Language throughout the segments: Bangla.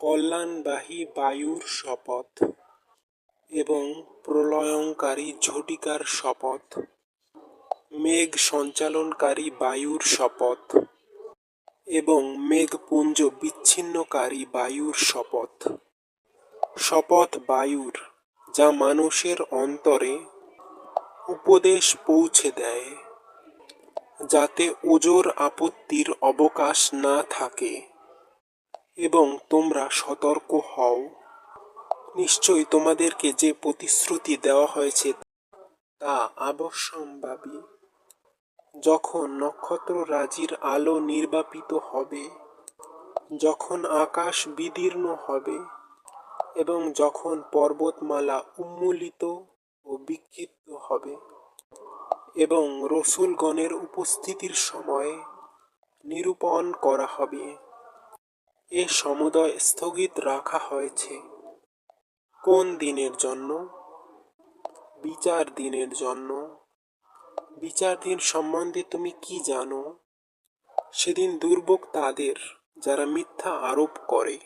কল্যাণবাহী বায়ুর শপথ এবং প্রলয়ঙ্কারী ঝটিকার শপথ, মেঘ সঞ্চালনকারী বায়ুর শপথ এবং মেঘপুঞ্জ বিচ্ছিন্নকারী বায়ুর শপথ। শপথ বায়ুর, যা মানুষের অন্তরে উপদেশ পৌঁছে দেয়, যাতে ওজোর আপত্তির অবকাশ না থাকে। এবং তোমরা সতর্ক হও। নিশ্চয়ই তোমাদেরকে যে প্রতিশ্রুতি দেওয়া হয়েছে তা অবশ্যম্ভাবী যখন নক্ষত্ররাজির আলো নির্বাপিত হবে, যখন আকাশ বিদীর্ণ হবে, এবং যখন পর্বতমালা উন্মূলিত ও বিক্ষিপ্ত হবে, এবং রসুলগণের উপস্থিতির সময়ে নিরূপণ করা হবে এ সমুদয় স্থগিত রাখা হয়েছে। কোন দিনের জন্য? বিচার দিনের জন্য। বিচার দিন সম্বন্ধে তুমি কি জানো? সেদিন দুর্ভোগ তাদের যারা মিথ্যা আরোপ করে।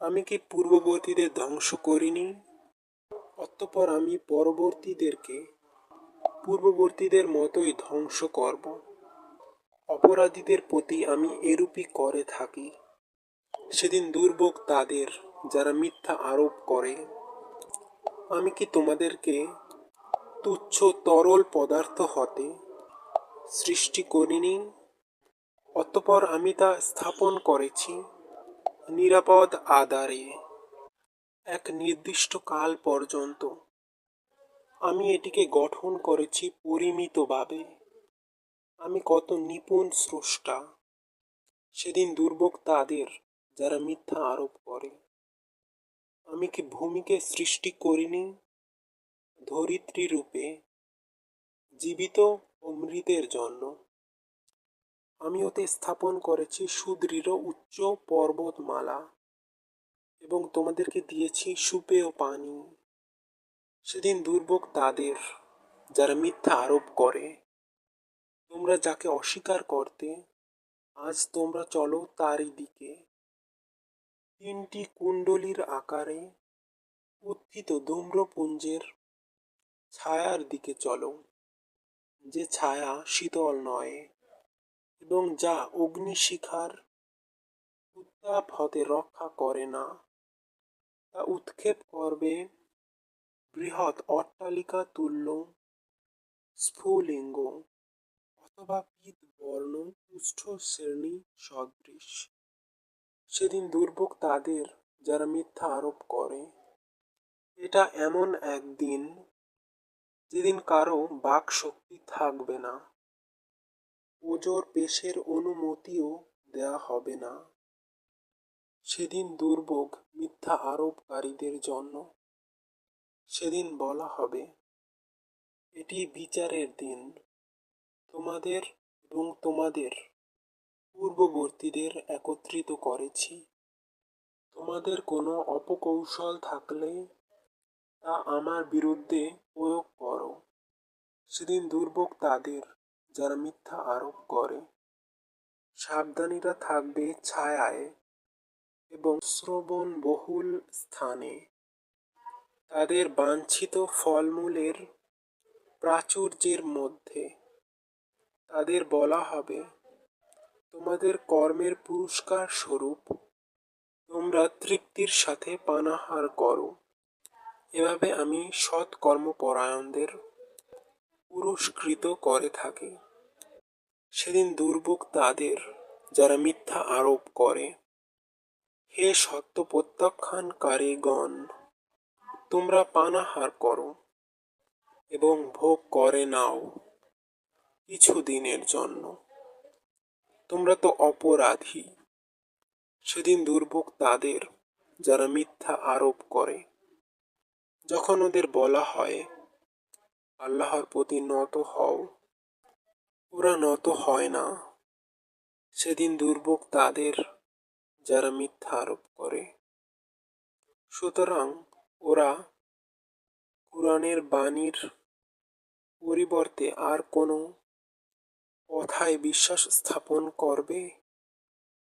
আমি কি পূর্ববর্তীদের ধ্বংস করিনি? অতঃপর আমি পরবর্তীদেরকে পূর্ববর্তীদের মতোই ধ্বংস করব। অপরাধীদের প্রতি আমি এরূপই করে থাকি। সেদিন দুর্ভোগ তাদের যারা মিথ্যা আরোপ করে। আমি কি তোমাদেরকে তুচ্ছ তরল পদার্থ হতে সৃষ্টি করিনি? অতপর আমি তা স্থাপন করেছি নিরাপদ আধারে এক নির্দিষ্ট কাল পর্যন্ত। আমি এটিকে গঠন করেছি পরিমিতভাবে। আমি কত নিপুণ স্রষ্টা। সেদিন দুর্ভোগ তাদের যারা মিথ্যা আরোপ করে। আমি কি ভূমিকে সৃষ্টি করিনি? ধরিত্রী রূপে জীবিত ও মৃতের জন্য। আমি ওতে স্থাপন করেছি সুদৃঢ় উচ্চ পর্বতমালা এবং তোমাদেরকে দিয়েছি সুপেয় পানি। সেদিন দুর্ভোগ তাদের যারা মিথ্যা আরোপ করে। তোমরা যাকে অস্বীকার করতে, আজ তোমরা চলো তারই দিকে। তিনটি কুণ্ডলীর আকারে উত্থিত ধূম্রপুঞ্জের ছায়ার দিকে চলো, যে ছায়া শীতল নয় এবং যা অগ্নিশিখার উত্তাপ হতে রক্ষা করে না। তা উৎক্ষেপ করবে বৃহৎ অট্টালিকা তুল্য স্ফুলিঙ্গ অথবা পিত বর্ণ পুষ্ঠ শ্রেণি সদৃশ। সেদিন দুর্ভোগ তাদের যারা মিথ্যা আরোপ করে। এটা এমন একদিন যেদিন কারও বাক শক্তি থাকবে না। ওজোর পেশের অনুমতিও দেয়া হবে না। সেদিন দুর্ভোগ মিথ্যা আরোপকারীদের জন্য। সেদিন বলা হবে, এটি বিচারের দিন। তোমাদের এবং তোমাদের পূর্ববর্তীদের একত্রিত করেছি। তোমাদের কোনো অপকৌশল থাকলে তা আমার বিরুদ্ধে প্রয়োগ করো। সেদিন দুর্ভোগ তাদের, যারা মিথ্যা আরোপ করে। সাবধানীরা থাকবে ছায়ায় এবং শ্রবণ বহুল স্থানে। তাদের বাঞ্ছিত ফলমূলের প্রাচুর্যের মধ্যে। তাদের বলা হবে তোমাদের কর্মের পুরস্কার স্বরূপ তোমরা তৃপ্তির সাথে পানাহার করো। এভাবে আমি সৎ কর্মপরায়ণদের পুরস্কৃত করে থাকি। সেদিন দুর্ভোগ তাদের যারা মিথ্যা আরোপ করে। হে সত্য প্রত্যাখ্যানকারীগণ, তোমরা পানাহার করো এবং ভোগ করে নাও কিছু দিনের জন্য। তোমরা তো অপরাধী। সেদিন দুর্ভোগ তাদের যারা মিথ্যা আরোপ করে। যখন ওদের বলা হয়, আল্লাহর প্রতি নত হও, ওরা নত হয় না। সেদিন দুর্ভোগ তাদের যারা মিথ্যা আরোপ করে। সুতরাং ওরা কোরআনের বাণীর পরিবর্তে আর কোনো কথায় বিশ্বাস স্থাপন করবে।